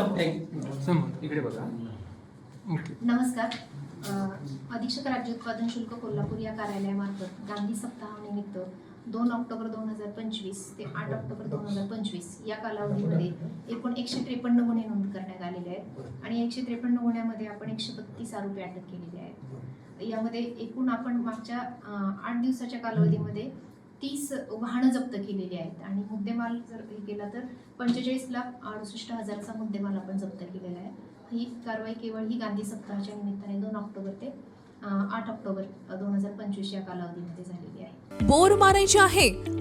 समोर इकडे बघा. ओके. नमस्कार. अधीक्षक राज्य उत्पादन शुल्क कोल्हापूर या कार्यालयामार्फत गांधी सप्ताहानिमित्त दोन ऑक्टोबर दोन हजार पंचवीस ते आठ ऑक्टोबर दोन हजार पंचवीस या कालावधीमध्ये एकूण एकशे त्रेपन्न गुन्हे नोंद करण्यात आलेले आहेत. आणि एकशे त्रेपन्न गुन्ह्यामध्ये आपण एकशे बत्तीस आरोपी अटक केलेले आहेत. यामध्ये एकूण आपण मागच्या आठ दिवसाच्या कालावधीमध्ये तीस वाहनं जप्त केलेली आहेत. आणि मुद्देमाल जर हे केला तर पंचेचाळीस लाख अडुसष्ट हजारचा मुद्देमाल आपण जप्त केलेला आहे. ही कारवाई केवळ ही गांधी सप्ताहाच्या निमित्ताने दोन ऑक्टोबर ते आठ ऑक्टोबर दोन हजार पंचवीस या कालावधीमध्ये झालेली आहे. बोर मारायची आहे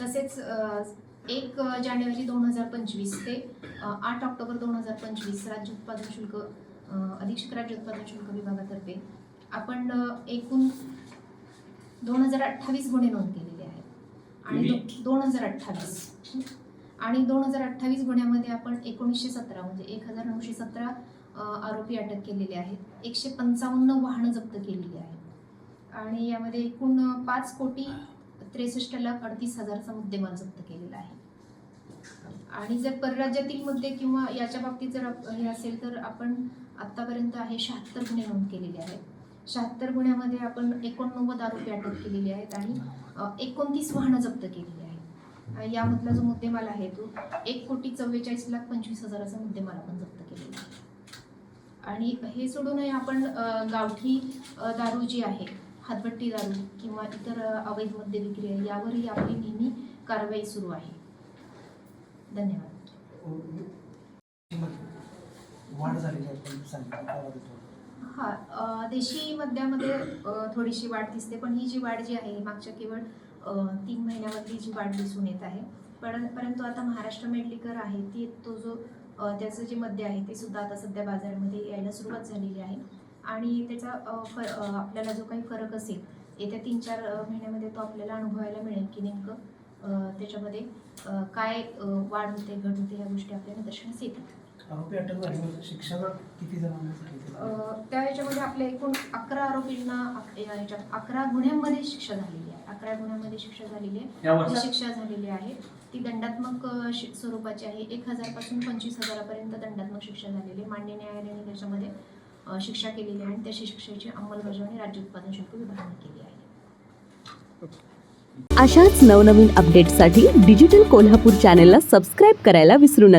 तसेच एक जानेवारी दोन हजार पंचवीस ते आठ ऑक्टोबर दोन हजार पंचवीस राज्य उत्पादन शुल्क अधीक्षक राज्य उत्पादन शुल्क विभागातर्फे आपण एकूण दोन हजार अठ्ठावीस गुन्हे नोंद केलेले आहेत. आणि दोन हजार अठ्ठावीस. आणि दोन हजार अठ्ठावीस गुन्ह्यामध्ये आपण एकोणीसशे सतरा म्हणजे एक हजार नऊशे सतरा आरोपी अटक केलेले आहेत. एकशे पंचावन्न वाहनं जप्त केलेली आहेत. आणि यामध्ये एकूण पाच कोटी त्रेसष्ट लाख अडतीस हजारचा मुद्देमाल जप्त केलेला आहे. आणि जर परराज्यातील मुद्दे किंवा याच्या बाबतीत जर हे असेल तर आपण आत्तापर्यंत आहे शहात्तर गुन्हे नोंद केलेले आहेत. शहात्तर गुन्ह्यामध्ये आपण एकोणनव्वद आरोपी अटक केलेले आहेत आणि एकोणतीस वाहनं जप्त केलेली आहेत. यामधला जो मुद्देमाल आहे तो एक कोटी चव्वेचाळीस लाख पंचवीस हजाराचा मुद्देमाल आपण जप्त केलेला आहे. आणि हे सोडूनही आपण गावठी दारू जी आहे. हातभट्टी दारू किंवा इतर अवैध मद्य विक्री आहे यावरही आपली नेहमी कारवाई सुरू आहे. धन्यवाद. हा देशी मद्यामध्ये थोडीशी वाढ दिसते पण ही जी वाढ जी आहे मागच्या केवळ तीन महिन्यामधली जी वाढ दिसून येत आहे. पण परंतु आता महाराष्ट्र मेडलिकर आहे ती तो जो त्याचं जे मद्य आहे ते सुद्धा आता सध्या बाजारामध्ये यायला सुरुवात झालेली आहे. आणि त्याचा अ, फ अ, आपल्याला जो काही फरक असेल येत्या तीन चार महिन्यामध्ये तो आपल्याला अनुभवायला मिळेल की नेमकं त्याच्यामध्ये काय वाढ होते घट होते ह्या गोष्टी आपल्या निदर्शनास अ, त्या ह्याच्यामध्ये आपल्या एकूण अकरा आरोपींना अकरा गुन्ह्यांमध्ये शिक्षा झालेली आहे. अकरा गुन्ह्यांमध्ये शिक्षा झालेली आहे. शिक्षा झालेली आहे ती दंडात्मक स्वरूपाची आहे. एक हजारपासून पंचवीस हजारापर्यंत दंडात्मक शिक्षा झालेली आहे. मान्य न्यायालयाने त्याच्यामध्ये शिक्षा केलेली आहे आणि त्या शिक्षेची अंमलबजावणी राज्य उत्पादन शुल्क विभागाने केली आहे. अशाच नवनवीन अपडेट्ससाठी डिजिटल कोल्हापूर चॅनेलला सबस्क्राईब करायला विसरू नका.